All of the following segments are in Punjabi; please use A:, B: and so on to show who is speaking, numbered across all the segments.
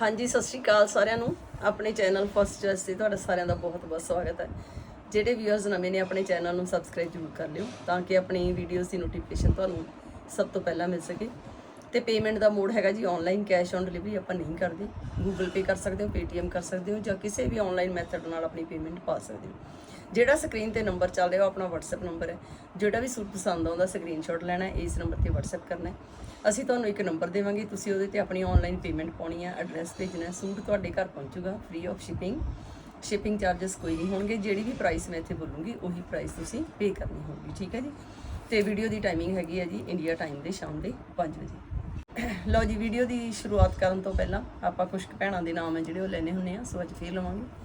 A: ਹਾਂਜੀ, ਸਤਿ ਸ਼੍ਰੀ ਅਕਾਲ ਸਾਰਿਆਂ ਨੂੰ। ਆਪਣੇ ਚੈਨਲ ਫਸਟ ਚੋਇਸ ਤੇ ਤੁਹਾਡਾ ਸਾਰਿਆਂ ਦਾ ਬਹੁਤ ਬਹੁਤ ਸਵਾਗਤ ਹੈ। ਜਿਹੜੇ ਵਿਊਅਰਸ ਨਵੇਂ ਨੇ ਆਪਣੇ ਚੈਨਲ ਨੂੰ ਸਬਸਕ੍ਰਾਈਬ ਜ਼ਰੂਰ ਕਰ ਲਿਓ ਤਾਂ ਕਿ ਆਪਣੀ ਵੀਡੀਓਜ਼ ਦੀ ਨੋਟੀਫਿਕੇਸ਼ਨ ਤੁਹਾਨੂੰ ਸਭ ਤੋਂ ਪਹਿਲਾਂ ਮਿਲ ਸਕੇ। ਤੇ ਪੇਮੈਂਟ ਦਾ ਮੋਡ ਹੈਗਾ ਜੀ ਆਨਲਾਈਨ ਕੈਸ਼ ਔਨ ਡਿਲੀਵਰੀ ਆਪਾਂ ਨਹੀਂ ਕਰਦੇ। ਗੂਗਲ ਪੇ ਕਰ ਸਕਦੇ ਹੋ ਪੇਟੀਐਮ ਕਰ ਸਕਦੇ ਹੋ ਜਾਂ ਕਿਸੇ ਵੀ ਆਨਲਾਈਨ ਮੈਥਡ ਨਾਲ ਆਪਣੀ ਪੇਮੈਂਟ ਪਾ ਸਕਦੇ ਹੋ। ਜਿਹੜਾ ਸਕਰੀਨ ਤੇ ਨੰਬਰ ਚੱਲ ਰਿਹਾ ਉਹ ਆਪਣਾ WhatsApp ਨੰਬਰ ਹੈ। ਜਿਹੜਾ ਵੀ ਸੂਟ ਪਸੰਦ ਆਉਂਦਾ ਸਕਰੀਨਸ਼ਾਟ ਲੈਣਾ ਇਸ ਨੰਬਰ ਤੇ WhatsApp ਕਰਨਾ ਹੈ। ਅਸੀਂ ਤੁਹਾਨੂੰ ਇੱਕ ਨੰਬਰ ਦੇਵਾਂਗੇ, ਤੁਸੀਂ ਉਹਦੇ ਤੇ ਆਪਣੀ ਆਨਲਾਈਨ ਪੇਮੈਂਟ ਪਾਉਣੀ ਹੈ ਐਡਰੈਸ ਭੇਜਣਾ, ਸੂਟ ਤੁਹਾਡੇ ਘਰ ਪਹੁੰਚੂਗਾ free of shipping shipping charges ਕੋਈ ਨਹੀਂ ਹੋਣਗੇ, ਜਿਹੜੀ ਵੀ ਪ੍ਰਾਈਸ ਮੈਂ ਇੱਥੇ ਬੋਲੂੰਗੀ, ਉਹੀ ਪ੍ਰਾਈਸ ਤੁਸੀਂ ਪੇ ਕਰਨੀ ਹੋਊਗੀ, ਠੀਕ ਹੈ ਜੀ? ਤੇ ਵੀਡੀਓ ਦੀ ਟਾਈਮਿੰਗ ਹੈਗੀ ਹੈ ਜੀ ਇੰਡੀਆ ਟਾਈਮ ਦੇ ਸ਼ਾਮ ਦੇ 5 ਵਜੇ। ਲਓ ਜੀ ਵੀਡੀਓ ਦੀ ਸ਼ੁਰੂਆਤ ਕਰਨ ਤੋਂ ਪਹਿਲਾਂ ਆਪਾਂ ਕੁਝ ਭੈਣਾਂ ਦੇ ਨਾਮ ਹੈ ਜਿਹੜੇ ਉਹ ਲੈਣੇ ਹੁੰਨੇ ਆ, ਸੋ ਅੱਜ ਫੇਰ ਲਵਾਂਗੇ।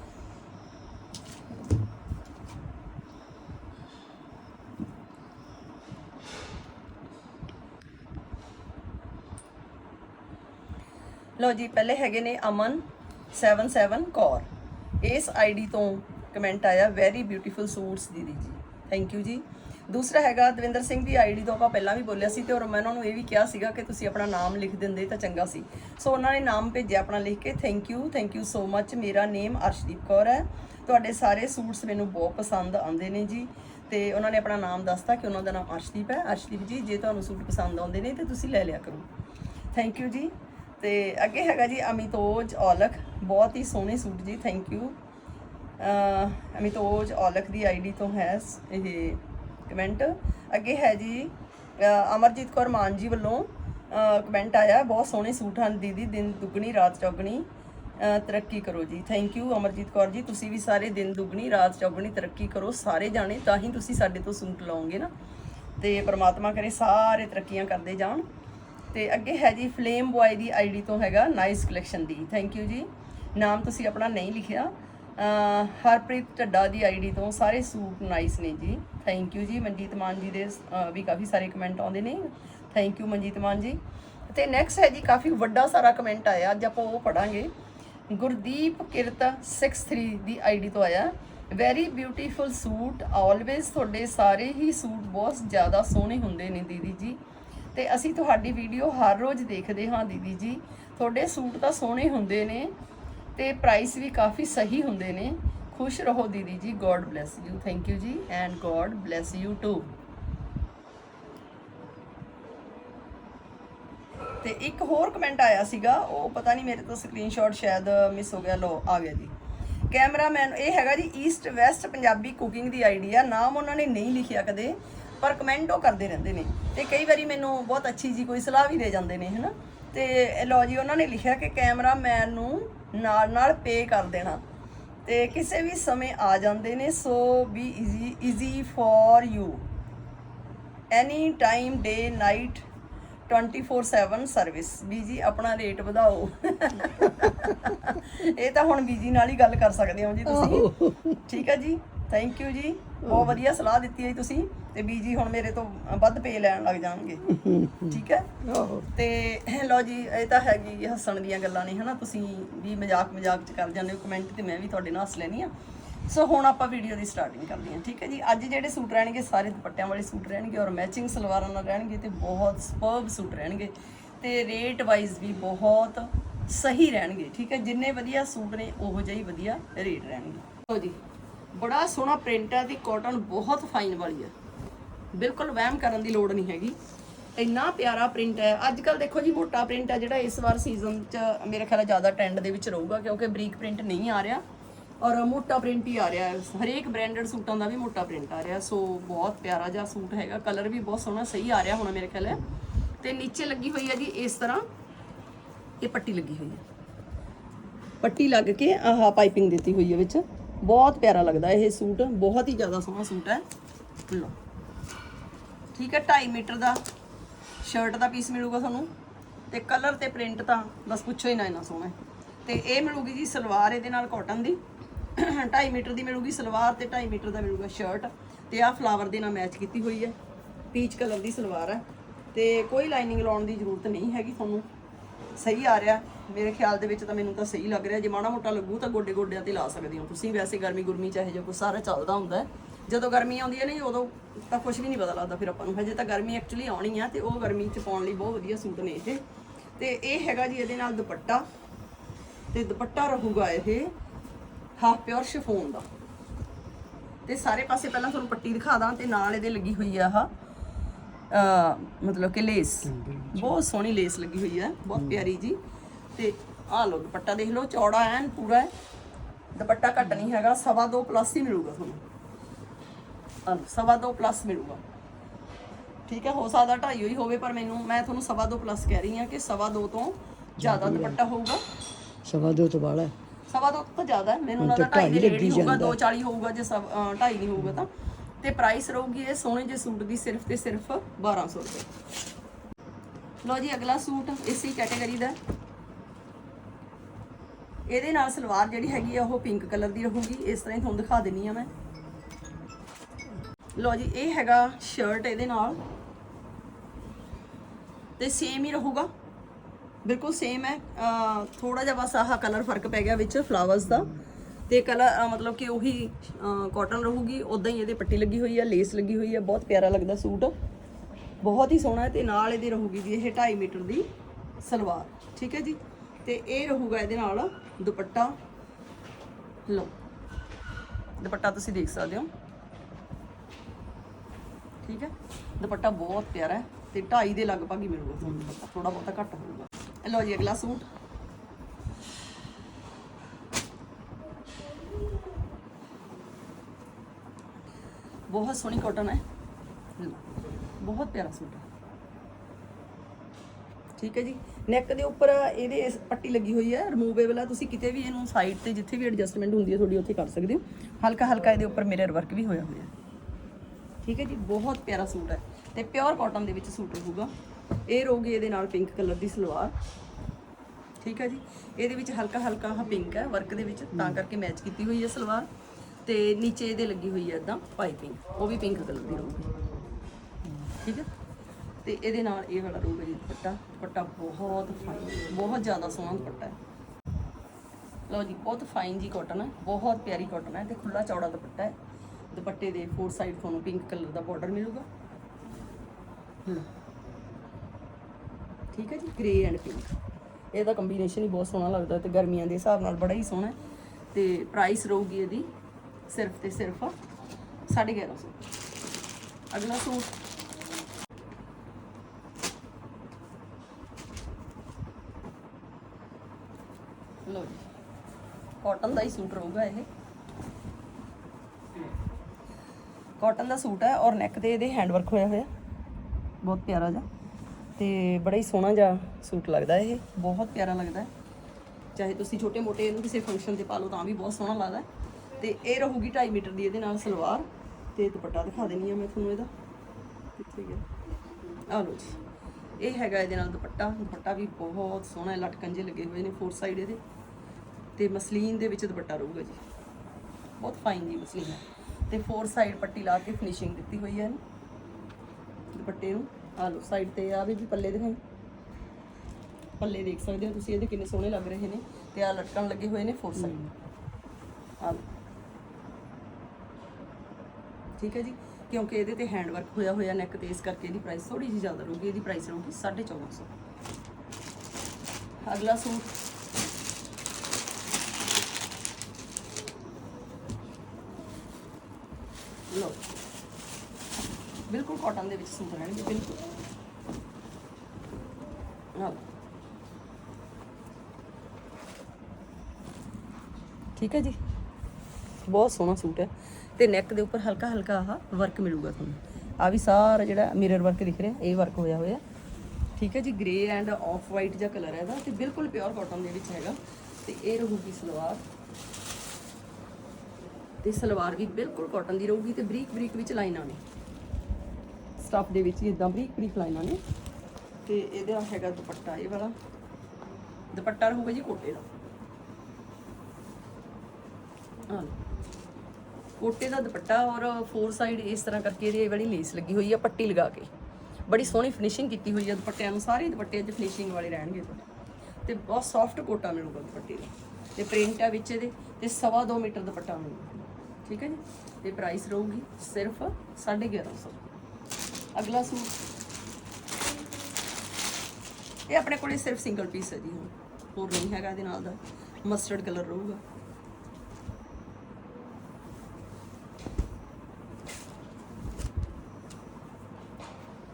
A: ਲਓ ਜੀ, ਪਹਿਲੇ ਹੈਗੇ ਨੇ ਅਮਨ 77 ਕੌਰ। ਇਸ ਆਈਡੀ ਤੋਂ ਕਮੈਂਟ ਆਇਆ ਵੈਰੀ ਬਿਊਟੀਫੁਲ ਸੂਟਸ ਦੀਦੀ ਜੀ। ਥੈਂਕ ਯੂ ਜੀ। ਦੂਸਰਾ ਹੈਗਾ ਦਵਿੰਦਰ ਸਿੰਘ ਦੀ ਆਈਡੀ ਤੋਂ ਆਪਾਂ ਪਹਿਲਾਂ ਵੀ ਬੋਲਿਆ ਸੀ ਤੇ ਔਰ ਮੈਂ ਉਹਨਾਂ ਨੂੰ ਇਹ ਵੀ ਕਿਹਾ ਸੀਗਾ ਕਿ ਤੁਸੀਂ ਆਪਣਾ ਨਾਮ ਲਿਖ ਦਿੰਦੇ ਤਾਂ ਚੰਗਾ ਸੀ। ਸੋ ਉਹਨਾਂ ਨੇ ਨਾਮ ਭੇਜਿਆ ਆਪਣਾ ਲਿਖ ਕੇ। Thank you thank you so much ਮੇਰਾ ਨੇਮ ਅਰਸ਼ਦੀਪ ਕੌਰ ਹੈ। ਤੁਹਾਡੇ ਸਾਰੇ ਸੂਟਸ ਮੈਨੂੰ ਬਹੁਤ ਪਸੰਦ ਆਉਂਦੇ ਨੇ ਜੀ। ਤੇ ਉਹਨਾਂ ਨੇ ਆਪਣਾ ਨਾਮ ਦੱਸਤਾ ਕਿ ਉਹਨਾਂ ਦਾ ਨਾਮ ਅਰਸ਼ਦੀਪ ਹੈ। ਅਰਸ਼ਦੀਪ ਜੀ, ਜੇ ਤੁਹਾਨੂੰ ਸੂਟ ਪਸੰਦ ਆਉਂਦੇ ਨੇ ਤੇ ਤੁਸੀਂ ਲੈ ਲਿਆ ਕਰੋ। ਥੈਂਕ ਯੂ ਜੀ। ਤੇ ਅੱਗੇ ਹੈਗਾ ਜੀ ਅਮਿਤੋਜ ਔਲਖ, ਬਹੁਤ ਹੀ ਸੋਹਣੇ ਸੂਟ ਜੀ ਥੈਂਕ ਯੂ ਅਮਿਤੋਜ ਔਲਖ ਦੀ ਆਈਡੀ ਤੋਂ ਹੈ ਇਹ ਕਮੈਂਟ ਅੱਗੇ ਹੈ ਜੀ ਅਮਰਜੀਤ ਕੌਰ ਮਾਨ ਜੀ ਵੱਲੋਂ ਕਮੈਂਟ ਆਇਆ, ਬਹੁਤ ਸੋਹਣੇ ਸੂਟ ਹਨ ਦੀਦੀ, ਦਿਨ ਦੁੱਗਣੀ, ਰਾਤ ਚੌਗਣੀ। ਤਰੱਕੀ ਕਰੋ ਜੀ ਥੈਂਕ ਯੂ ਅਮਰਜੀਤ ਕੌਰ ਜੀ, ਤੁਸੀਂ ਵੀ ਸਾਰੇ ਦਿਨ ਦੁੱਗਣੀ, ਰਾਤ ਚੌਗਣੀ ਤਰੱਕੀ ਕਰੋ, ਸਾਰੇ ਜਾਣੇ ਤਾਂ ਹੀ ਤੁਸੀਂ ਸਾਡੇ ਤੋਂ ਸੂਟ ਲਓਗੇ ਨਾ। ਤੇ ਪ੍ਰਮਾਤਮਾ ਕਰੇ ਸਾਰੇ ਤਰੱਕੀਆਂ ਕਰਦੇ ਜਾਣ। ਤੇ ਅੱਗੇ ਹੈ ਜੀ ਫਲੇਮ ਬॉय ਦੀ ਆਈਡੀ ਤੋਂ ਹੈਗਾ ਨਾਈਸ ਕਲੈਕਸ਼ਨ ਦੀ। ਥੈਂਕ ਯੂ ਜੀ। ਨਾਮ ਤੁਸੀਂ ਆਪਣਾ ਨਹੀਂ ਲਿਖਿਆ। ਹਰਪ੍ਰੀਤ ਢੱਡਾ ਦੀ ਆਈਡੀ ਤੋਂ ਸਾਰੇ ਸੂਟ ਨਾਈਸ ਨੇ ਜੀ। ਥੈਂਕ ਯੂ ਜੀ। ਮਨਜੀਤ ਮਾਨ ਜੀ ਦੇ ਵੀ ਕਾਫੀ ਸਾਰੇ ਕਮੈਂਟ ਆਉਂਦੇ ਨੇ। ਥੈਂਕ ਯੂ ਮਨਜੀਤ ਮਾਨ ਜੀ। ਤੇ ਨੈਕਸਟ ਹੈ ਜੀ ਕਾਫੀ ਵੱਡਾ ਸਾਰਾ ਕਮੈਂਟ ਆਇਆ। ਅੱਜ ਆਪਾਂ ਉਹ ਪੜਾਂਗੇ ਗੁਰਦੀਪ ਕਿਰਤ 63 ਦੀ ਆਈਡੀ ਤੋਂ ਆਇਆ। Very beautiful suit. ਆਲਵੇਜ਼ ਤੁਹਾਡੇ ਸਾਰੇ ਹੀ ਸੂਟ ਬਹੁਤ ਜ਼ਿਆਦਾ ਸੋਹਣੇ ਹੁੰਦੇ ਨੇ ਦੀਦੀ ਜੀ। ਤੇ ਅਸੀਂ ਤੁਹਾਡੀ ਵੀਡੀਓ ਹਰ ਰੋਜ਼ ਦੇਖਦੇ ਹਾਂ ਦੀਦੀ ਜੀ। ਤੁਹਾਡੇ ਸੂਟ ਤਾਂ ਸੋਹਣੇ ਹੁੰਦੇ ਨੇ ਤੇ ਪ੍ਰਾਈਸ ਵੀ ਕਾਫੀ ਸਹੀ ਹੁੰਦੇ ਨੇ। ਖੁਸ਼ ਰਹੋ ਦੀਦੀ ਜੀ God bless you thank you ਜੀ and God bless you too ਤੇ ਇੱਕ ਹੋਰ ਕਮੈਂਟ ਆਇਆ ਸੀਗਾ, ਉਹ ਪਤਾ ਨਹੀਂ ਮੇਰੇ ਤੋਂ ਸਕਰੀਨਸ਼ਾਟ ਸ਼ਾਇਦ ਮਿਸ ਹੋ ਗਿਆ ਲੋ ਆ ਗਿਆ ਜੀ। ਕੈਮਰਾਮੈਨ ਇਹ ਹੈਗਾ ਜੀ ਈਸਟ ਵੈਸਟ ਪੰਜਾਬੀ ਕੁਕਿੰਗ ਦੀ ਆਈਡੀਆ ਨਾਮ ਉਹਨਾਂ ਨੇ ਨਹੀਂ ਲਿਖਿਆ ਕਦੇ। ਪਰ ਕਮੈਂਟ ਉਹ ਕਰਦੇ ਰਹਿੰਦੇ ਨੇ ਤੇ ਕਈ ਵਾਰੀ ਮੈਨੂੰ ਬਹੁਤ ਅੱਛੀ ਜੀ ਕੋਈ ਸਲਾਹ ਵੀ ਦੇ ਜਾਂਦੇ ਨੇ, ਹਨਾ? ਤੇ ਇਹ ਲਓ ਜੀ, ਉਹਨਾਂ ਨੇ ਲਿਖਿਆ ਕਿ ਕੈਮਰਾਮੈਨ ਨੂੰ ਨਾਲ ਨਾਲ ਪੇ ਕਰ ਦੇਣਾ। ਤੇ ਕਿਸੇ ਵੀ ਸਮੇਂ ਆ ਜਾਂਦੇ ਨੇ so be easy easy for you any time day night 24/7 service ਬੀਜੀ ਆਪਣਾ ਰੇਟ ਵਧਾਓ। ਇਹ ਤਾਂ ਹੁਣ ਬੀਜੀ ਨਾਲ ਹੀ ਗੱਲ ਕਰ ਸਕਦੇ ਹੋ ਜੀ ਤੁਸੀਂ। ਠੀਕ ਹੈ ਜੀ? ਥੈਂਕ ਯੂ ਜੀ। ਬਹੁਤ ਵਧੀਆ ਸਲਾਹ ਦਿੱਤੀ ਹੈ ਜੀ ਤੁਸੀਂ। ਤੇ ਬੀਜੀ ਹੁਣ ਮੇਰੇ ਤੋਂ ਵੱਧ ਪੇ ਲੈਣ ਲੱਗ ਜਾਣਗੇ। ਠੀਕ ਹੈ? ਤੇ ਲਓ ਜੀ ਇਹ ਤਾਂ ਹੈਗੀ ਹੱਸਣ ਦੀਆਂ ਗੱਲਾਂ ਨੇ ਹਨਾ? ਤੁਸੀਂ ਵੀ ਮਜ਼ਾਕ ਮਜ਼ਾਕ ਚ ਕਰ ਜਾਂਦੇ ਹੋ। ਕਮੈਂਟ ਤੇ ਮੈਂ ਵੀ ਤੁਹਾਡੇ ਨਾਲ ਹੱਸ ਲੈਣੀ ਆ ਸੋ ਹੁਣ ਆਪਾਂ ਵੀਡੀਓ ਦੀ ਸਟਾਰਟਿੰਗ ਕਰਦੇ ਹਾਂ। ਠੀਕ ਹੈ ਜੀ? ਅੱਜ ਜਿਹੜੇ ਸੂਟ ਰਹਿਣਗੇ, ਸਾਰੇ ਦੁਪੱਟਿਆਂ ਵਾਲੇ ਸੂਟ ਰਹਿਣਗੇ ਔਰ ਮੈਚਿੰਗ ਸਲਵਾਰਾਂ ਨਾਲ ਰਹਿਣਗੇ ਤੇ ਬਹੁਤ ਸਪਰਬ ਸੂਟ ਰਹਿਣਗੇ। ਤੇ ਰੇਟ ਵਾਈਜ਼ ਵੀ ਬਹੁਤ ਸਹੀ ਰਹਿਣਗੇ। ਠੀਕ ਹੈ? ਜਿੰਨੇ ਵਧੀਆ ਸੂਟ ਨੇ, ਉਹੋ ਜਿਹੇ ਹੀ ਵਧੀਆ ਰੇਟ ਰਹਿਣਗੇ। ਲਓ ਜੀ, ਬੜਾ ਸੋਹਣਾ ਪ੍ਰਿੰਟ ਹੈ ਦੀ ਕਾਟਨ ਬਹੁਤ ਫਾਈਨ ਵਾਲੀ ਹੈ। ਬਿਲਕੁਲ ਵਹਿਮ ਕਰਨ ਦੀ ਲੋੜ ਨਹੀਂ ਹੈਗੀ। ਇੰਨਾ ਪਿਆਰਾ ਪ੍ਰਿੰਟ ਹੈ। ਅੱਜ ਕੱਲ ਦੇਖੋ ਜੀ, ਮੋਟਾ ਪ੍ਰਿੰਟ ਹੈ ਜਿਹੜਾ ਇਸ ਵਾਰ ਸੀਜ਼ਨ 'ਚ ਮੇਰੇ ਖਿਆਲ ਜ਼ਿਆਦਾ ਟ੍ਰੈਂਡ ਦੇ ਵਿੱਚ ਰਹੂਗਾ, ਕਿਉਂਕਿ ਬਰੀਕ ਪ੍ਰਿੰਟ ਨਹੀਂ ਆ ਰਿਹਾ। ਔਰ ਮੋਟਾ ਪ੍ਰਿੰਟ ਹੀ ਆ ਰਿਹਾ ਹੈ। ਹਰੇਕ ਬ੍ਰਾਂਡਡ ਸੂਟਾਂ ਦਾ ਵੀ ਮੋਟਾ ਪ੍ਰਿੰਟ ਆ ਰਿਹਾ ਸੋ ਬਹੁਤ ਪਿਆਰਾ ਜਿਹਾ ਸੂਟ ਹੈਗਾ। ਕਲਰ ਵੀ ਬਹੁਤ ਸੋਹਣਾ, ਸਹੀ ਆ ਰਿਹਾ ਹੋਣਾ ਮੇਰੇ ਖਿਆਲ ਹੈ। ਤੇ ਨੀਚੇ ਲੱਗੀ ਹੋਈ ਹੈ ਜੀ ਇਸ ਤਰ੍ਹਾਂ। ਇਹ ਪੱਟੀ ਲੱਗੀ ਹੋਈ ਹੈ। ਪੱਟੀ ਲੱਗ ਕੇ ਆਹ ਪਾਈਪਿੰਗ ਦਿੱਤੀ ਹੋਈ ਹੈ ਵਿੱਚ। ਬਹੁਤ ਪਿਆਰਾ ਲੱਗਦਾ ਇਹ ਸੂਟ। ਬਹੁਤ ਹੀ ਜ਼ਿਆਦਾ ਸੋਹਣਾ ਸੂਟ ਹੈ। ਲਓ। ਠੀਕ ਹੈ 2.5 ਮੀਟਰ ਦਾ ਸ਼ਰਟ ਦਾ ਪੀਸ ਮਿਲੂਗਾ ਤੁਹਾਨੂੰ। ਤੇ ਕਲਰ ਤੇ ਪ੍ਰਿੰਟ ਤਾਂ ਬਸ ਪੁੱਛੋ ਹੀ ਨਾ ਇੰਨਾ ਸੋਹਣਾ ਹੈ। ਤੇ ਇਹ ਮਿਲੂਗੀ ਜੀ ਸਲਵਾਰ ਇਹਦੇ ਨਾਲ ਕਾਟਨ ਦੀ। 2.5 ਮੀਟਰ ਦੀ ਮਿਲੂਗੀ, ਸਲਵਾਰ ਤੇ 2.5 ਮੀਟਰ ਦਾ ਮਿਲੂਗਾ ਸ਼ਰਟ ਤੇ ਆਹ ਫਲਾਵਰ ਦੇ ਨਾਲ ਮੈਚ ਕੀਤੀ ਹੋਈ ਹੈ। ਪੀਚ ਕਲਰ ਦੀ ਸਲਵਾਰ ਹੈ। ਤੇ ਕੋਈ ਲਾਈਨਿੰਗ ਲਾਉਣ ਦੀ ਜ਼ਰੂਰਤ ਨਹੀਂ ਹੈਗੀ ਤੁਹਾਨੂੰ। ਸਹੀ ਆ ਰਿਹਾ। ਮੇਰੇ ਖਿਆਲ ਦੇ ਵਿੱਚ ਤਾਂ ਮੈਨੂੰ ਤਾਂ ਸਹੀ ਲੱਗ ਰਿਹਾ। ਜੇ ਮਾੜਾ ਮੋਟਾ ਲੱਗੂ ਤਾਂ ਗੋਡੇ ਗੋਡਿਆਂ ਤੇ ਲਾ ਸਕਦੇ ਹੋ ਤੁਸੀਂ। ਵੈਸੇ ਗਰਮੀ ਗੁਰਮੀ ਚਾਹੇ ਜੋ ਕੁਛ ਸਾਰਾ ਚੱਲਦਾ ਹੁੰਦਾ ਜਦੋਂ ਗਰਮੀ ਆਉਂਦੀ ਹੈ ਨਹੀਂ ਉਦੋਂ ਤਾਂ ਕੁਝ ਵੀ ਨਹੀਂ ਪਤਾ ਲੱਗਦਾ ਫਿਰ ਆਪਾਂ ਨੂੰ। ਹਜੇ ਤਾਂ ਗਰਮੀ ਐਕਚੁਅਲੀ ਆਉਣੀ ਆ ਤੇ ਉਹ ਗਰਮੀ ਚ ਪਾਉਣ ਲਈ ਬਹੁਤ ਵਧੀਆ ਸੂਟ ਨੇ ਇਹ। ਤੇ ਇਹ ਹੈਗਾ ਜੀ ਇਹਦੇ ਨਾਲ ਦੁਪੱਟਾ। ਤੇ ਦੁਪੱਟਾ ਰਹੂਗਾ ਇਹ। ਹਾਫ ਪਿਓਰ ਸ਼ਿਫੋਨ ਦਾ। ਤੇ ਸਾਰੇ ਪਾਸੇ ਪਹਿਲਾਂ ਤੁਹਾਨੂੰ ਪੱਟੀ ਦਿਖਾ ਦਾਂ ਤੇ ਨਾਲ ਇਹਦੇ ਲੱਗੀ ਹੋਈ ਆ ਆਹ ਮਤਲਬ ਕਿ ਲੇਸ। ਬਹੁਤ ਸੋਹਣੀ ਲੇਸ ਲੱਗੀ ਹੋਈ ਹੈ ਬਹੁਤ ਪਿਆਰੀ ਜੀ। ਤੇ ਆਹ ਲੋ ਦੁਪੱਟਾ ਦੇਖ ਲਓ ਚੌੜਾ ਐਨ ਪੂਰਾ ਹੈ ਦੁਪੱਟਾ ਘੱਟ ਨਹੀਂ ਹੈਗਾ ਸਵਾ ਦੋ ਪਲੱਸ ਹੀ ਮਿਲੂਗਾ ਤੁਹਾਨੂੰ। ਸਵਾ ਦੋ ਪਲੱਸ ਮਿਲੂਗਾ। ਠੀਕ ਹੈ ਹੋ ਸਕਦਾ ਢਾਈ ਹੋਈ ਹੋਵੇ ਪਰ ਮੈਨੂੰ ਮੈਂ ਤੁਹਾਨੂੰ ਸਵਾ ਦੋ ਪਲੱਸ ਕਹਿ ਰਹੀ ਹਾਂ ਕਿ ਸਵਾ ਦੋ ਤੋਂ ਜ਼ਿਆਦਾ ਦੁਪੱਟਾ ਹੋਊਗਾ।
B: ਸਵਾ ਦੋ ਤੋਂ ਬਾਲਾ
A: ਸਵਾ ਦੋ ਤੋਂ ਜ਼ਿਆਦਾ ਹੈ। ਮੈਨੂੰ ਲੱਗਦਾ ਢਾਈ ਦੇ ਰੇਟ ਹੀ ਹੋਊਗਾ 240 ਹੋਊਗਾ ਜੇ ਸਵ- ਅਹ ਢਾਈ ਨਹੀਂ ਹੋਊਗਾ ਤਾਂ। ਤੇ ਪ੍ਰਾਈਸ ਰਹੂਗੀ ਇਹ ਸੋਹਣੇ ਜਿਹੇ ਸੂਟ ਦੀ ਸਿਰਫ ਤੇ ਸਿਰਫ 1200 ਰੁਪਏ। ਲਓ ਜੀ ਅਗਲਾ ਸੂਟ ਇਸੇ ਕੈਟਾਗਰੀ ਦਾ। ਹੈ। ਇਹਦੇ ਨਾਲ ਸਲਵਾਰ ਜਿਹੜੀ ਹੈਗੀ ਆ ਉਹ ਪਿੰਕ ਕਲਰ ਦੀ ਰਹੂਗੀ। ਇਸ ਤਰ੍ਹਾਂ ਹੀ ਤੁਹਾਨੂੰ ਦਿਖਾ ਦਿੰਨੀ ਆ ਮੈਂ। ਲਓ ਜੀ ਇਹ ਹੈਗਾ ਸ਼ਰਟ ਇਹਦੇ ਨਾਲ। ਤੇ ਸੇਮ ਹੀ ਰਹੂਗਾ। ਬਿਲਕੁਲ ਸੇਮ ਹੈ। ਥੋੜਾ ਜਿਹਾ ਬਸ ਆਹ ਕਲਰ ਫ਼ਰਕ ਪੈ ਗਿਆ ਵਿੱਚ ਫਲਾਵਰਸ ਦਾ। ਤੇ ਕਲਰ ਮਤਲਬ ਕਿ ਉਹੀ ਕਾਟਨ ਰਹੂਗੀ ਉਦਾਂ ਹੀ ਇਹਦੇ ਪੱਟੀ ਲੱਗੀ ਹੋਈ ਹੈ ਲੇਸ ਲੱਗੀ ਹੋਈ ਹੈ ਬਹੁਤ ਪਿਆਰਾ ਲੱਗਦਾ ਸੂਟ। ਬਹੁਤ ਹੀ ਸੋਹਣਾ ਹੈ ਤੇ ਨਾਲ ਇਹਦੀ ਰਹੂਗੀ ਜੀ ਇਹ 2.5 ਮੀਟਰ ਦੀ ਸਲਵਾਰ, ਠੀਕ ਹੈ ਜੀ? ਤੇ ਇਹ ਰਹੂਗਾ ਇਹਦੇ ਨਾਲ ਦੁਪੱਟਾ। ਲਓ, ਦੁਪੱਟਾ ਤੁਸੀਂ ਦੇਖ ਸਕਦੇ ਹੋ। ਠੀਕ ਹੈ? ਦੁਪੱਟਾ ਬਹੁਤ ਪਿਆਰਾ ਹੈ ਤੇ 2.5 ਦੇ ਲਗਭਗ ਹੀ ਮਿਲੂਗਾ ਤੁਹਾਨੂੰ ਦੁਪੱਟਾ ਥੋੜਾ ਬਹੁਤਾ ਘੱਟ ਹੋਊਗਾ। ਇਹ ਲਓ ਜੀ ਅਗਲਾ ਸੂਟ ਬਹੁਤ ਸੋਹਣੀ ਕਾਟਨ ਹੈ ਬਹੁਤ ਪਿਆਰਾ ਸੂਟ ਹੈ ਠੀਕ ਹੈ ਜੀ ਨੈਕ ਦੇ ਉੱਪਰ ਇਹਦੇ ਇਸ ਪੱਟੀ ਲੱਗੀ ਹੋਈ ਹੈ ਰਿਮੂਵੇਬਲ ਹੈ ਤੁਸੀਂ ਕਿਤੇ ਵੀ ਇਹਨੂੰ ਸਾਈਡ ਤੇ ਜਿੱਥੇ ਵੀ ਐਡਜਸਟਮੈਂਟ ਹੁੰਦੀ ਹੈ ਤੁਹਾਡੀ ਉੱਥੇ ਕਰ ਸਕਦੇ ਹੋ ਹਲਕਾ ਹਲਕਾ ਇਹਦੇ ਉੱਪਰ ਮਿਰਰ ਵਰਕ ਵੀ ਹੋਇਆ ਹੋਇਆ ਠੀਕ ਹੈ ਜੀ ਬਹੁਤ ਪਿਆਰਾ ਸੂਟ ਹੈ ਤੇ ਪਿਓਰ ਕਾਟਨ ਦੇ ਵਿੱਚ ਸੂਟ ਰਹੂਗਾ ਇਹ ਰਹੂਗੀ ਇਹਦੇ ਨਾਲ ਪਿੰਕ ਕਲਰ ਦੀ ਸਲਵਾਰ। ਠੀਕ ਹੈ ਜੀ? ਇਹਦੇ ਵਿੱਚ ਹਲਕਾ ਹਲਕਾ ਹਾਂ ਪਿੰਕ ਹੈ ਵਰਕ ਦੇ ਵਿੱਚ। ਤਾਂ ਕਰਕੇ ਮੈਚ ਕੀਤੀ ਹੋਈ ਹੈ ਸਲਵਾਰ। ਤੇ ਨੀਚੇ ਇਹਦੇ ਲੱਗੀ ਹੋਈ ਹੈ ਇਦਾਂ ਪਾਈਪਿੰਗ ਉਹ ਵੀ ਪਿੰਕ ਕਲਰ ਦੀ ਰਹੂਗੀ ਠੀਕ ਹੈ? ਤੇ ਇਹਦੇ ਨਾਲ ਇਹ ਵਾਲਾ ਰਹੂਗਾ ਜੀ, ਦੁਪੱਟਾ। ਦੁਪੱਟਾ ਬਹੁਤ ਫਾਈਨ ਬਹੁਤ ਜ਼ਿਆਦਾ ਸੋਹਣਾ ਦੁਪੱਟਾ ਹੈ। ਲਓ ਜੀ, ਬਹੁਤ ਫਾਈਨ ਜੀ ਕਾਟਨ ਹੈ। ਬਹੁਤ ਪਿਆਰੀ ਕਾਟਨ ਹੈ। ਤੇ ਖੁੱਲਾ ਚੌੜਾ ਦੁਪੱਟਾ ਹੈ। ਦੁਪੱਟੇ ਦੇ ਫੋਰ ਸਾਈਡ ਤੁਹਾਨੂੰ ਪਿੰਕ ਕਲਰ ਦਾ ਬਾਰਡਰ ਮਿਲੂਗਾ। ਲਓ। ਠੀਕ ਹੈ ਜੀ ਗ੍ਰੇ ਐਂਡ ਪਿੰਕ ਇਹਦਾ ਕੰਬੀਨੇਸ਼ਨ ਹੀ ਬਹੁਤ ਸੋਹਣਾ ਲੱਗਦਾ ਤੇ ਗਰਮੀਆਂ ਦੇ ਹਿਸਾਬ ਨਾਲ ਬੜਾ ਹੀ ਸੋਹਣਾ ਹੈ। ਤੇ ਪ੍ਰਾਈਸ ਰਹੂਗੀ ਇਹਦੀ ਸਿਰਫ ਤੇ ਸਿਰਫ 1150 ਅਗਲਾ ਸੂਟ। ਲਓ ਜੀ ਕਾਟਨ ਦਾ ਹੀ ਸੂਟ ਰਹੂਗਾ ਇਹ। ਕਾਟਨ ਦਾ ਸੂਟ ਹੈ ਔਰ ਨੈਕ ਤੇ ਇਹਦੇ ਹੈਂਡ ਵਰਕ ਹੋਇਆ ਹੋਇਆ। ਬਹੁਤ ਪਿਆਰਾ ਜਿਹਾ। ਤੇ ਬੜਾ ਹੀ ਸੋਹਣਾ ਜਿਹਾ ਸੂਟ ਲੱਗਦਾ ਇਹ। ਬਹੁਤ ਪਿਆਰਾ ਲੱਗਦਾ ਚਾਹੇ ਤੁਸੀਂ ਛੋਟੇ ਮੋਟੇ ਇਹਨੂੰ ਕਿਸੇ ਫੰਕਸ਼ਨ ਤੇ ਪਾ ਲਓ ਤਾਂ ਵੀ ਬਹੁਤ ਸੋਹਣਾ ਲੱਗਦਾ ਹੈ। ਤੇ ਇਹ ਰਹੂਗੀ 2.5 ਮੀਟਰ ਦੀ ਇਹਦੇ ਨਾਲ ਸਲਵਾਰ। ਤੇ ਦੁਪੱਟਾ ਦਿਖਾ ਦੇਣੀ ਆ ਮੈਂ ਤੁਹਾਨੂੰ ਇਹਦਾ। ਕਿੱਥੇ ਗਿਆ? ਆ ਲਓ ਜੀ। ਇਹ ਹੈਗਾ ਇਹਦੇ ਨਾਲ ਦੁਪੱਟਾ। ਦੁਪੱਟਾ ਵੀ ਬਹੁਤ ਸੋਹਣਾ ਹੈ। ਲਟਕਣ ਜੇ ਲੱਗੇ ਹੋਏ ਨੇ ਫੋਰ ਸਾਈਡ ਇਹਦੇ। ਤੇ ਮਸਲੀਨ ਦੇ ਵਿੱਚ ਦੁਪੱਟਾ ਰਹੂਗਾ ਜੀ। ਬਹੁਤ ਫਾਈਨ ਜੀ ਮਸਲੀਨ ਹੈ। ਤੇ ਫੋਰ ਸਾਈਡ ਪੱਟੀ ਲਾ ਕੇ ਫਿਨਿਸ਼ਿੰਗ ਦਿੱਤੀ ਹੋਈ ਹੈ ਇਹਨੂੰ। ਦੁਪੱਟੇ ਨੂੰ। ਆ ਲਓ ਸਾਈਡ ਤੇ ਆ ਵੀ ਪੱਲੇ ਦਿਖਾਈ। ਪੱਲੇ ਦੇਖ ਸਕਦੇ ਹੋ ਤੁਸੀਂ, ਇਹਦੇ ਕਿੰਨੇ ਸੋਹਣੇ ਲੱਗ ਰਹੇ ਨੇ ਤੇ ਆ ਲਟਕਣ ਲੱਗੇ ਹੋਏ ਨੇ ਫੋਰ ਸਾਈਡ ਆ ਲਓ। ਠੀਕ ਹੈ ਜੀ, ਕਿਉਂਕਿ ਇਹਦੇ ਤੇ ਹੈਂਡ ਵਰਕ ਹੋਇਆ ਹੋਇਆ ਨੈਕ ਤੇ, ਇਸ ਕਰਕੇ ਇਹਦੀ ਪ੍ਰਾਈਸ ਥੋੜੀ ਜਿਹੀ ਜ਼ਿਆਦਾ ਰਹੂਗੀ, ਇਹਦੀ ਪ੍ਰਾਈਸ ਰਹੂਗੀ 1450 ਅਗਲਾ ਸੂਟ ਲੋ ਬਿਲਕੁਲ ਦੇ ਵਿੱਚ ਸੂਟ ਰਹਿਣਗੇ, ਬਿਲਕੁਲ। ਆਹ ਠੀਕ ਹੈ ਜੀ? ਬਹੁਤ ਸੋਹਣਾ ਸੂਟ ਹੈ। ਤੇ ਨੈਕ ਦੇ ਉੱਪਰ ਹਲਕਾ ਹਲਕਾ ਆਹ ਵਰਕ ਮਿਲੂਗਾ ਤੁਹਾਨੂੰ। ਆ ਵੀ ਸਾਰਾ ਜਿਹੜਾ ਮਿਰਰ ਵਰਕ ਦਿਖ ਰਿਹਾ, ਇਹ ਵਰਕ ਹੋਇਆ ਹੋਇਆ। ਠੀਕ ਹੈ ਜੀ ਗ੍ਰੇ ਐਂਡ ਆਫ ਵਾਈਟ ਜਿਹਾ ਕਲਰ ਹੈ ਇਹਦਾ ਤੇ ਬਿਲਕੁਲ ਪਿਓਰ ਕਾਟਨ ਦੇ ਵਿੱਚ ਹੈਗਾ। ਤੇ ਇਹ ਰਹੂਗੀ ਸਲਵਾਰ। ਤੇ ਸਲਵਾਰ ਵੀ ਬਿਲਕੁਲ ਕਾਟਨ ਦੀ ਰਹੂਗੀ ਤੇ ਬਰੀਕ ਬਰੀਕ ਵਿੱਚ ਲਾਈਨਾਂ ਨੇ। ਸਟਫ ਦੇ ਵਿੱਚ ਇਦਾਂ ਬਰੀਕ ਬਰੀਕ ਲਾਈਨਾਂ ਨੇ। ਤੇ ਇਹਦਾ ਹੈਗਾ ਦੁਪੱਟਾ, ਇਹ ਵਾਲਾ। ਦੁਪੱਟਾ ਰਹੂਗਾ ਜੀ ਕੋਟੇ ਦਾ। ਹਾਂ। ਕੋਟੇ ਦਾ ਦੁਪੱਟਾ ਔਰ ਫੋਰ ਸਾਈਡ ਇਸ ਤਰ੍ਹਾਂ ਕਰਕੇ ਇਹਦੀ ਇਹ ਵਾਲੀ ਲੇਸ ਲੱਗੀ ਹੋਈ ਆ, ਪੱਟੀ ਲਗਾ ਕੇ। ਬੜੀ ਸੋਹਣੀ ਫਿਨਿਸ਼ਿੰਗ ਕੀਤੀ ਹੋਈ ਆ ਦੁਪੱਟਿਆਂ ਨੂੰ, ਸਾਰੇ ਦੁਪੱਟੇ 'ਚ ਫਿਨਿਸ਼ਿੰਗ ਵਾਲੇ ਰਹਿਣਗੇ ਤੁਹਾਡੇ। ਤੇ ਬਹੁਤ ਸੌਫਟ ਕੋਟਾ ਮਿਲੂਗਾ ਦੁਪੱਟੇ ਦਾ। ਤੇ ਪ੍ਰਿੰਟ ਆ ਵਿੱਚ ਇਹਦੇ, ਤੇ ਸਵਾ ਦੋ ਮੀਟਰ ਦੁਪੱਟਾ ਮਿਲੂਗਾ। ਠੀਕ ਹੈ ਜੀ? ਤੇ ਪ੍ਰਾਈਸ ਰਹੂਗੀ ਸਿਰਫ 1150 ਅਗਲਾ ਸੂਟ। ਇਹ ਆਪਣੇ ਕੋਲੇ ਸਿਰਫ ਸਿੰਗਲ ਪੀਸ ਹੈ ਜੀ ਹੁਣ। ਹੋਰ ਨਹੀਂ ਹੈਗਾ ਇਹਦੇ ਨਾਲ ਦਾ। ਮਸਟਰਡ ਕਲਰ ਰਹੂਗਾ।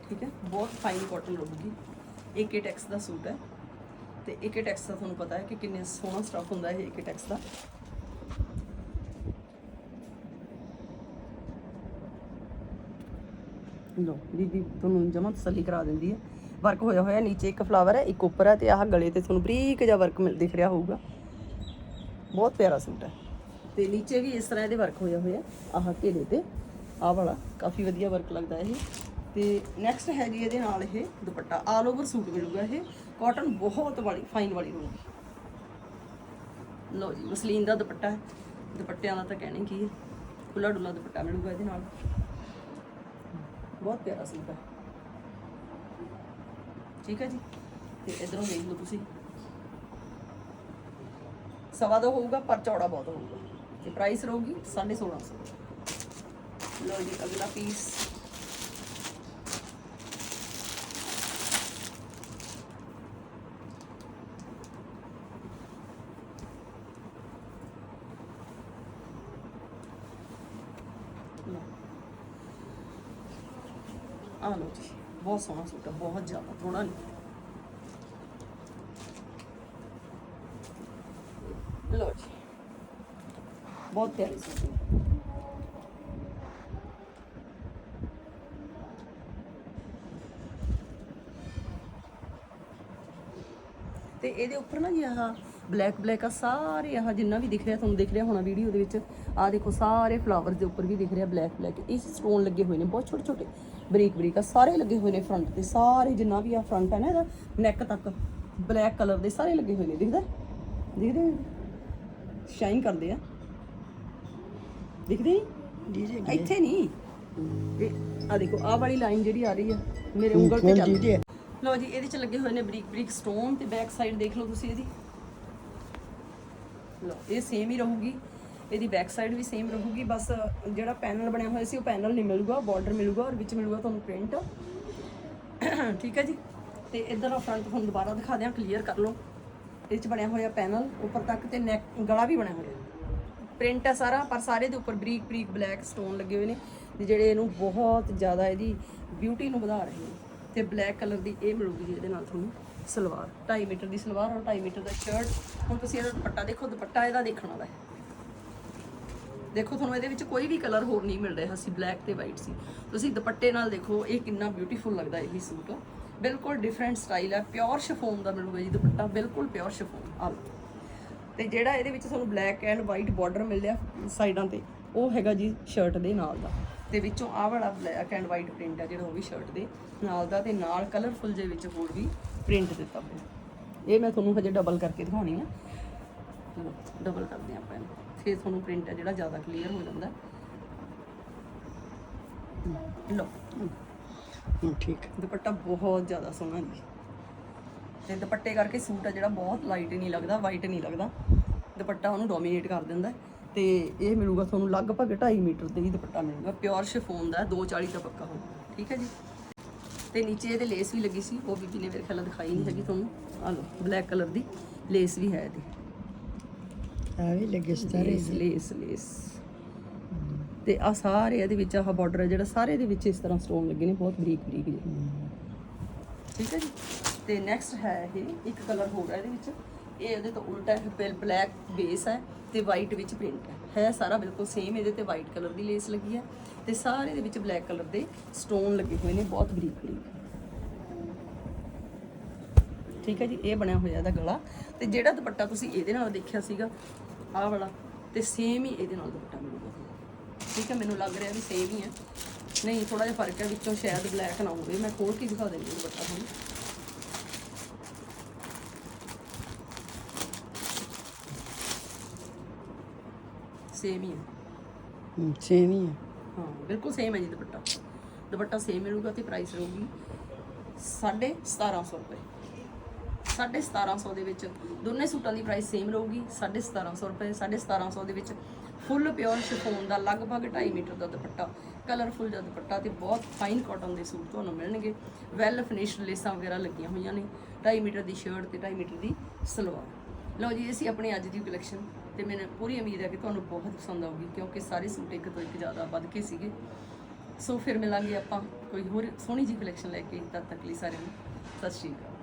A: ਠੀਕ ਹੈ? ਬਹੁਤ ਫਾਈਨ ਕਾਟਨ ਰਹੂਗੀ। ਕੇ ਟੈਕਸ ਦਾ ਸੂਟ ਹੈ। ਤੇ ਏਕੇ ਟੈਕਸ ਦਾ ਤੁਹਾਨੂੰ ਪਤਾ ਹੈ ਕਿ ਕਿੰਨੇ ਸੋਹਣਾ ਸਟਾਫ ਹੁੰਦਾ ਹੈ ਕੇ ਟੈਕਸ ਦਾ। ਲੋ ਦੀਦੀ ਤੁਹਾਨੂੰ ਜਮਾ ਤਸੱਲੀ ਕਰਾ ਦਿੰਦੀ ਹੈ। ਵਰਕ ਹੋਇਆ ਹੋਇਆ, ਨੀਚੇ ਇੱਕ ਫਲਾਵਰ ਹੈ, ਇੱਕ ਉੱਪਰ ਹੈ ਤੇ ਆਹ ਗਲੇ ਤੇ ਤੁਹਾਨੂੰ ਬਰੀਕ ਜਿਹਾ ਵਰਕ ਮਿਲ ਦਿਖ ਰਿਹਾ ਹੋਊਗਾ। ਬਹੁਤ ਪਿਆਰਾ ਸੂਟ ਹੈ। ਤੇ ਨੀਚੇ ਵੀ ਇਸ ਤਰ੍ਹਾਂ ਇਹਦੇ ਵਰਕ ਹੋਇਆ ਹੋਇਆ, ਆਹ ਘੇਰੇ ਤੇ। ਆਹ ਵਾਲਾ, ਕਾਫੀ ਵਧੀਆ ਵਰਕ ਲੱਗਦਾ ਇਹ। ਤੇ ਨੈਕਸਟ ਹੈ ਜੀ ਇਹਦੇ ਨਾਲ ਇਹ ਦੁਪੱਟਾ। ਆਲ ਓਵਰ ਸੂਟ ਮਿਲੂਗਾ ਇਹ। ਕਾਟਨ ਬਹੁਤ ਵਾਲੀ ਫਾਈਨ ਵਾਲੀ ਹੋਊਗੀ। ਲਓ ਜੀ, ਮਸਲੀਨ ਦਾ ਦੁਪੱਟਾ ਹੈ। ਦੁਪੱਟਿਆਂ ਦਾ ਤਾਂ ਕਹਿਣੀ ਕੀ ਹੈ। ਖੁੱਲਾ ਡੁੱਲਾ ਦੁਪੱਟਾ ਮਿਲੂਗਾ ਇਹਦੇ ਨਾਲ। ਬਹੁਤ ਪਿਆਰਾ ਸੂਟ ਹੈ। ਠੀਕ ਹੈ ਜੀ? ਤੇ ਇਧਰੋਂ ਦੇਖ ਲਓ ਤੁਸੀਂ। ਸਵਾ ਦਾ ਹੋਊਗਾ, ਪਰ ਚੌੜਾ ਬਹੁਤ ਹੋਊਗਾ। ਤੇ ਪ੍ਰਾਈਸ ਰਹੂਗੀ 1650 ਲਓ ਜੀ, ਅਗਲਾ ਪੀਸ ਆ ਲਓ ਜੀ ਬਹੁਤ ਸੋਹਣਾ ਸੂਟ ਹੈ, ਬਹੁਤ ਜ਼ਿਆਦਾ ਥੋੜਾ ਨਹੀਂ। ਲਓ ਜੀ, ਬਹੁਤ ਪਿਆਰੀ ਸੂਟ ਹੈ। ਤੇ ਇਹਦੇ ਉੱਪਰ ਨਾ ਜੀ ਆਹ ਬਲੈਕ ਬਲੈਕ ਆ ਸਾਰੇ ਆਹ ਜਿੰਨਾ ਵੀ ਦਿਖ ਰਿਹਾ ਤੁਹਾਨੂੰ ਦਿਖ ਰਿਹਾ ਹੋਣਾ ਵੀਡੀਓ ਦੇ ਵਿੱਚ ਆਹ ਦੇਖੋ ਸਾਰੇ ਫਲਾਵਰਸ ਦੇ ਉੱਪਰ ਵੀ ਦਿਖ ਰਿਹਾ ਬਲੈਕ ਬਲੈਕ ਇਹ ਸਟੋਨ ਲੱਗੇ ਹੋਏ ਨੇ ਬਹੁਤ ਛੋਟੇ ਛੋਟੇ ਬਰੀਕ ਬਰੀਕ ਆ ਸਾਰੇ ਲੱਗੇ ਹੋਏ ਨੇ ਫਰੰਟ ਤੇ ਸਾਰੇ ਜਿੰਨਾ ਵੀ ਆ ਫਰੰਟ ਹੈ ਨਾ ਇਹਦਾ ਨੈਕ ਤੱਕ ਬਲੈਕ ਕਲਰ ਦੇ ਸਾਰੇ ਲੱਗੇ ਹੋਏ ਨੇ ਦਿਖਦਾ? ਦਿਖਦੇ ਸ਼ਾਈਨ ਕਰਦੇ ਆ। ਦਿਖਦੇ ਇੱਥੇ ਨਹੀਂ। ਇਹ ਆ ਦੇਖੋ ਆਹ ਵਾਲੀ ਲਾਈਨ ਜਿਹੜੀ ਆ ਰਹੀ ਆ ਮੇਰੇ ਉਂਗਲ ਤੇ ਚੱਲਦੀ ਹੈ ਲਓ ਜੀ ਇਹਦੇ ਚ ਲੱਗੇ ਹੋਏ ਨੇ ਬਰੀਕ ਬਰੀਕ ਸਟੋਨ ਤੇ ਬੈਕ ਸਾਈਡ ਦੇਖ ਲਓ ਤੁਸੀਂ ਇਹਦੀ। ਲਓ ਇਹ ਸੇਮ ਹੀ ਰਹੂਗੀ। ਇਹਦੀ ਬੈਕ ਸਾਈਡ ਵੀ ਸੇਮ ਰਹੂਗੀ। ਬਸ ਜਿਹੜਾ ਪੈਨਲ ਬਣਿਆ ਹੋਇਆ ਸੀ, ਉਹ ਪੈਨਲ ਨਹੀਂ ਮਿਲੂਗਾ ਬਾਰਡਰ ਮਿਲੂਗਾ ਔਰ ਵਿੱਚ ਮਿਲੂਗਾ ਤੁਹਾਨੂੰ ਪ੍ਰਿੰਟ ਠੀਕ ਹੈ ਜੀ? ਤੇ ਇਧਰ ਆ ਫਰੰਟ ਤੁਹਾਨੂੰ ਦੁਬਾਰਾ ਦਿਖਾ ਦਿਆਂ ਕਲੀਅਰ ਕਰ ਲਓ। ਇਹ ਚ ਬਣਿਆ ਹੋਇਆ ਪੈਨਲ ਉੱਪਰ ਤੱਕ ਤੇ ਨੈਕ ਗਲਾ ਵੀ ਬਣਿਆ ਹੋਇਆ। ਪ੍ਰਿੰਟ ਹੈ ਸਾਰਾ, ਪਰ ਸਾਰੇ ਦੇ ਉੱਪਰ ਬਰੀਕ ਬਰੀਕ ਬਲੈਕ ਸਟੋਨ ਲੱਗੇ ਹੋਏ ਨੇ। ਜਿਹੜੇ ਇਹਨੂੰ ਬਹੁਤ ਜ਼ਿਆਦਾ ਇਹਦੀ ਬਿਊਟੀ ਨੂੰ ਵਧਾ ਰਹੇ ਨੇ। ਤੇ ਬਲੈਕ ਕਲਰ ਦੀ ਇਹ ਮਿਲੂਗੀ ਇਹਦੇ ਨਾਲ ਤੁਹਾਨੂੰ। ਸਲਵਾਰ 2.5 ਮੀਟਰ ਦੀ ਸਲਵਾਰ ਔਰ 2.5 ਮੀਟਰ ਦਾ ਸ਼ਰਟ ਹੁਣ ਤੁਸੀਂ ਇਹਦਾ ਦੁਪੱਟਾ ਦੇਖੋ, ਦੁਪੱਟਾ ਇਹਦਾ ਦੇਖਣ ਵਾਲਾ ਹੈ। ਦੇਖੋ, ਤੁਹਾਨੂੰ ਇਹਦੇ ਵਿੱਚ ਕੋਈ ਵੀ ਕਲਰ ਹੋਰ ਨਹੀਂ ਮਿਲ ਰਿਹਾ ਸੀ ਬਲੈਕ ਤੇ ਵਾਈਟ ਸੀ। ਤੁਸੀਂ ਦੁਪੱਟੇ ਨਾਲ ਦੇਖੋ, ਇਹ ਕਿੰਨਾ ਬਿਊਟੀਫੁਲ ਲੱਗਦਾ ਇਹ ਸੂਟ। ਬਿਲਕੁਲ ਡਿਫਰੈਂਟ ਸਟਾਈਲ ਹੈ ਪਿਓਰ ਸ਼ਿਫੋਨ ਦਾ ਮਿਲੂਗਾ ਜੀ ਦੁਪੱਟਾ, ਬਿਲਕੁਲ ਪਿਓਰ ਸ਼ਿਫੋਨ ਆ ਤੇ ਜਿਹੜਾ ਇਹਦੇ ਵਿੱਚ ਤੁਹਾਨੂੰ ਬਲੈਕ ਐਂਡ ਵਾਈਟ ਬਾਰਡਰ ਮਿਲਿਆ ਸਾਈਡਾਂ ਤੇ, ਉਹ ਹੈਗਾ ਜੀ ਸ਼ਰਟ ਦੇ ਨਾਲ ਦਾ। ਤੇ ਵਿੱਚੋਂ ਆਹ ਵਾਲਾ ਬਲੈਕ ਐਂਡ ਵਾਈਟ ਪ੍ਰਿੰਟ ਹੈ ਜਿਹੜਾ ਉਹ ਵੀ ਸ਼ਰਟ ਦੇ ਨਾਲ ਦਾ, ਤੇ ਨਾਲ ਕਲਰਫੁਲ ਜੇ ਵਿੱਚ ਹੋਰ ਵੀ ਪ੍ਰਿੰਟ ਦਿੱਤਾ ਹੋਇਆ ਇਹ ਮੈਂ ਤੁਹਾਨੂੰ ਹਜੇ ਡਬਲ ਕਰਕੇ ਦਿਖਾਉਣੀ ਆ। ਚਲੋ ਡਬਲ ਕਰਦੇ ਹਾਂ ਆਪਾਂ ਇਹਨੂੰ। ਫਿਰ ਤੁਹਾਨੂੰ ਪ੍ਰਿੰਟ ਹੈ ਜਿਹੜਾ ਜ਼ਿਆਦਾ ਕਲੀਅਰ ਹੋ ਜਾਂਦਾ।
B: ਹੂੰ ਠੀਕ
A: ਦੁਪੱਟਾ ਬਹੁਤ ਜ਼ਿਆਦਾ ਸੋਹਣਾ ਜੀ। ਤੇ ਦੁਪੱਟੇ ਕਰਕੇ ਸੂਟ ਆ ਜਿਹੜਾ ਬਹੁਤ ਲਾਈਟ ਨਹੀਂ ਲੱਗਦਾ ਵਾਈਟ ਨਹੀਂ ਲੱਗਦਾ। ਦੁਪੱਟਾ ਉਹਨੂੰ ਡੋਮੀਨੇਟ ਕਰ ਦਿੰਦਾ। ਤੇ ਇਹ ਮਿਲੂਗਾ ਤੁਹਾਨੂੰ ਲਗਭਗ 2.5 ਮੀਟਰ ਦੇ ਹੀ ਦੁਪੱਟਾ ਮਿਲੂਗਾ। ਪਿਓਰ ਸ਼ਿਫੋਨ ਦਾ 240 ਦਾ ਪੱਕਾ ਹੋਊਗਾ। ਠੀਕ ਹੈ ਜੀ? ਤੇ ਨੀਚੇ ਇਹਦੇ ਲੇਸ ਵੀ ਲੱਗੀ ਸੀ ਉਹ ਬੀਬੀ ਨੇ ਮੇਰੇ ਖਿਆਲ ਨਾਲ ਦਿਖਾਈ ਨਹੀਂ ਹੈਗੀ ਤੁਹਾਨੂੰ। ਆ ਲਓ ਬਲੈਕ ਕਲਰ ਦੀ ਲੇਸ ਵੀ ਹੈ ਇਹਦੀ।
B: ਆ ਵੀ ਲੱਗੇ ਸਾਰੇ
A: ਲੇਸ ਲੇਸ ਲੇਸ ਤੇ ਆ ਸਾਰੇ ਇਹਦੇ ਵਿੱਚ ਆਹ ਬਾਰਡਰ ਹੈ ਜਿਹੜਾ ਸਾਰੇ ਦੇ ਵਿੱਚ ਇਸ ਤਰ੍ਹਾਂ ਸਟੋਨ ਲੱਗੇ ਨੇ ਬਹੁਤ ਬਰੀਕ ਬਰੀਕ ਜਿਹੇ। ਠੀਕ ਹੈ ਜੀ? ਤੇ ਨੈਕਸਟ ਹੈ ਇਹ ਇੱਕ ਕਲਰ ਹੋਰ ਹੈ ਇਹਦੇ ਵਿੱਚ। ਇਹ ਇਹਦੇ ਤੋਂ ਉਲਟਾ ਹੈ ਬਲੈਕ ਬੇਸ ਹੈ ਤੇ ਵਾਈਟ ਵਿੱਚ ਪ੍ਰਿੰਟ ਹੈ। ਹੈ, ਸਾਰਾ ਬਿਲਕੁਲ ਸੇਮ ਇਹਦੇ ਤੇ ਵਾਈਟ ਕਲਰ ਦੀ ਲੇਸ ਲੱਗੀ ਹੈ ਤੇ ਸਾਰੇ ਦੇ ਵਿੱਚ ਬਲੈਕ ਕਲਰ ਦੇ ਸਟੋਨ ਲੱਗੇ ਹੋਏ ਨੇ, ਬਹੁਤ ਬਰੀਕ ਬਰੀਕ। ਠੀਕ ਹੈ ਜੀ, ਇਹ ਬਣਿਆ ਹੋਇਆ ਇਹਦਾ ਗਲਾ ਤੇ ਜਿਹੜਾ ਦੁਪੱਟਾ ਤੁਸੀਂ ਇਹਦੇ ਨਾਲ ਦੇਖਿਆ ਸੀਗਾ, ਆਹ ਵਾਲਾ ਤੇ ਸੇਮ ਹੀ ਇਹਦੇ ਨਾਲ ਦੁਪੱਟਾ ਮਿਲੂਗਾ ਠੀਕ ਹੈ, ਮੈਨੂੰ ਲੱਗ ਰਿਹਾ ਵੀ ਸੇਮ ਹੀ ਹੈ। ਨਹੀਂ ਥੋੜਾ ਜਿਹਾ ਫ਼ਰਕ ਹੈ ਵਿੱਚੋਂ ਸ਼ਾਇਦ ਬਲੈਕ ਨਾ ਹੋਵੇ, ਮੈਂ ਖੋਲ ਕੇ ਦਿਖਾ ਦਿੰਦੀ ਹਾਂ ਦੁਪੱਟਾ ਤੁਹਾਨੂੰ। ਸੇਮ ਹੀ ਹੈ।
B: ਹੂੰ ਸੇਮ ਹੀ ਹੈ।
A: ਹਾਂ ਬਿਲਕੁਲ ਸੇਮ ਹੈ ਜੀ ਦੁਪੱਟਾ। ਦੁਪੱਟਾ ਸੇਮ ਮਿਲੂਗਾ ਤੇ ਪ੍ਰਾਈਸ ਰਹੂਗੀ 1750 ਰੁਪਏ। 1750 ਦੇ ਵਿੱਚ ਦੋਨੇ ਸੂਟਾਂ ਦੀ ਪ੍ਰਾਈਸ ਸੇਮ ਰਹੂਗੀ 1750 ਰੁਪਏ 1750 ਦੇ ਵਿੱਚ ਫੁੱਲ ਪਿਓਰ ਸ਼ਿਫੋਨ ਦਾ ਲਗਭਗ 2.5 ਮੀਟਰ ਦਾ ਦੁਪੱਟਾ ਕਲਰਫੁਲ ਜਿਹਾ ਦੁਪੱਟਾ ਤੇ ਬਹੁਤ ਫਾਈਨ ਕਾਟਨ ਦੇ ਸੂਟ ਤੁਹਾਨੂੰ ਮਿਲਣਗੇ। ਵੈਲ ਫਿਨਿਸ਼ਡ ਲੇਸਾਂ ਵਗੈਰਾ ਲੱਗੀਆਂ ਹੋਈਆਂ ਨੇ 2.5 ਮੀਟਰ ਦੀ ਸ਼ਰਟ ਤੇ 2.5 ਮੀਟਰ ਦੀ ਸਲਵਾਰ। ਲਓ ਜੀ ਇਹ ਸੀ ਆਪਣੀ ਅੱਜ ਦੀ ਕਲੈਕਸ਼ਨ ਤੇ ਮੈਨੂੰ ਪੂਰੀ ਉਮੀਦ ਹੈ ਕਿ ਤੁਹਾਨੂੰ ਬਹੁਤ ਪਸੰਦ ਆਊਗੀ, ਕਿਉਂਕਿ ਸਾਰੇ ਸੂਟ ਇੱਕ ਤੋਂ ਇੱਕ ਜ਼ਿਆਦਾ ਵੱਧ ਕੇ ਸੀਗੇ। ਸੋ ਫਿਰ ਮਿਲਾਂਗੇ ਆਪਾਂ ਕੋਈ ਹੋਰ ਸੋਹਣੀ ਜੀ ਕਲੈਕਸ਼ਨ ਲੈ ਕੇ ਤਦ ਤੱਕ ਲਈ ਸਾਰਿਆਂ ਨੂੰ। ਸਤਿ ਸ਼੍ਰੀ ਅਕਾਲ।